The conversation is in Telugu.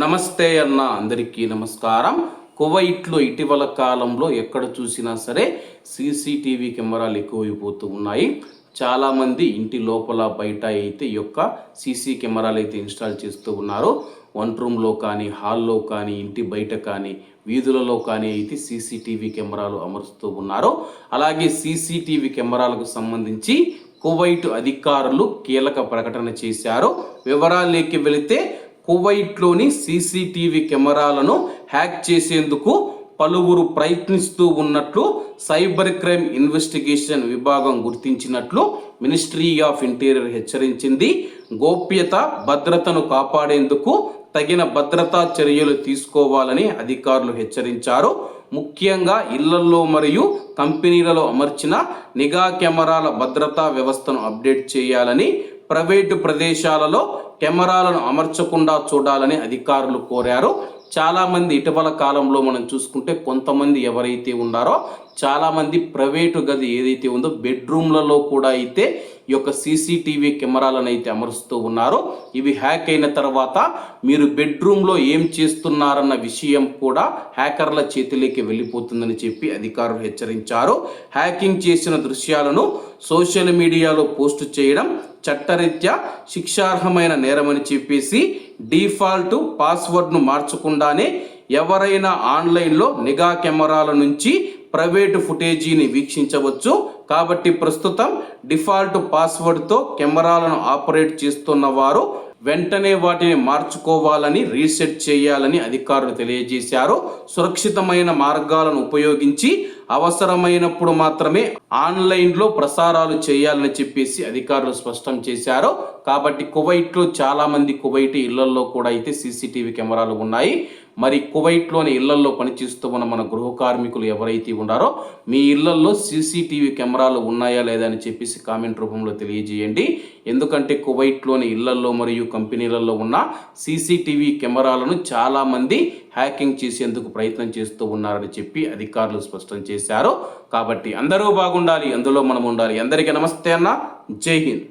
నమస్తే అన్న అందరికీ నమస్కారం. కువైట్లో ఇటీవల కాలంలో ఎక్కడ చూసినా సరే సీసీటీవీ కెమెరాలు ఎక్కువైపోతూ ఉన్నాయి. చాలామంది ఇంటి లోపల బయట అయితే ఈ యొక్క సీసీ కెమెరాలు అయితే ఇన్స్టాల్ చేస్తూ ఉన్నారు. వన్ రూమ్లో కానీ హాల్లో కానీ ఇంటి బయట కానీ వీధులలో కానీ అయితే సీసీటీవీ కెమెరాలు అమరుస్తూ ఉన్నారు. అలాగే సీసీటీవీ కెమెరాలకు సంబంధించి కువైట్ అధికారులు కీలక ప్రకటన చేశారు. వివరాల్లోకి వెళితే కువైట్లోని సీసీటీవీ కెమెరాలను హ్యాక్ చేసేందుకు పలువురు ప్రయత్నిస్తూ ఉన్నట్లు సైబర్ క్రైమ్ ఇన్వెస్టిగేషన్ విభాగం గుర్తించినట్లు మినిస్ట్రీ ఆఫ్ ఇంటీరియర్ హెచ్చరించింది. గోప్యత భద్రతను కాపాడేందుకు తగిన భద్రతా చర్యలు తీసుకోవాలని అధికారులు హెచ్చరించారు. ముఖ్యంగా ఇళ్ళలో మరియు కంపెనీలలో అమర్చిన నిఘా కెమెరాల భద్రతా వ్యవస్థను అప్డేట్ చేయాలని ప్రైవేటు ప్రదేశాలలో కెమెరాలను అమర్చకుండా చూడాలని అధికారులు కోరారు. చాలామంది ఇటీవల కాలంలో మనం చూసుకుంటే కొంతమంది ఎవరైతే ఉన్నారో చాలామంది ప్రైవేటు గది ఏదైతే ఉందో బెడ్రూమ్లలో కూడా అయితే ఈ యొక్క సీసీటీవీ కెమెరాలను అయితే అమరుస్తూ ఉన్నారు. ఇవి హ్యాక్ అయిన తర్వాత మీరు బెడ్రూమ్లో ఏం చేస్తున్నారన్న విషయం కూడా హ్యాకర్ల చేతిలోకి వెళ్ళిపోతుందని చెప్పి అధికారులు హెచ్చరించారు. హ్యాకింగ్ చేసిన దృశ్యాలను సోషల్ మీడియాలో పోస్ట్ చేయడం చట్టరీత్యా శిక్షార్హమైన నేరమని చెప్పేసి డిఫాల్ట్ పాస్వర్డ్ను మార్చకుండానే ఎవరైనా ఆన్లైన్లో నిఘా కెమెరాల నుంచి ప్రైవేటు ఫుటేజీని వీక్షించవచ్చు. కాబట్టి ప్రస్తుతం డిఫాల్ట్ పాస్వర్డ్తో కెమెరాలను ఆపరేట్ చేస్తున్న వారు వెంటనే వాటిని మార్చుకోవాలని రీసెట్ చేయాలని అధికారులు తెలియజేశారు. సురక్షితమైన మార్గాలను ఉపయోగించి అవసరమైనప్పుడు మాత్రమే ఆన్లైన్లో ప్రసారాలు చేయాలని చెప్పేసి అధికారులు స్పష్టం చేశారు. కాబట్టి కువైట్లో చాలామంది కువైట్ ఇళ్ళలో కూడా అయితే సీసీటీవీ కెమెరాలు ఉన్నాయి. మరి కువైట్లోని ఇళ్ళల్లో పనిచేస్తూ ఉన్న మన గృహ కార్మికులు ఎవరైతే ఉన్నారో మీ ఇళ్ళల్లో సీసీటీవీ కెమెరాలు ఉన్నాయా లేదా అని చెప్పేసి కామెంట్ రూపంలో తెలియజేయండి. ఎందుకంటే కువైట్లోని ఇళ్ళల్లో మరియు కంపెనీలలో ఉన్న సీసీటీవీ కెమెరాలను చాలామంది హ్యాకింగ్ చేసేందుకు ప్రయత్నం చేస్తూ ఉన్నారని చెప్పి అధికారులు స్పష్టం చేశారు. కాబట్టి అందరూ బాగుండాలి అందులో మనం ఉండాలి. అందరికీ నమస్తే అన్న. జై హింద్.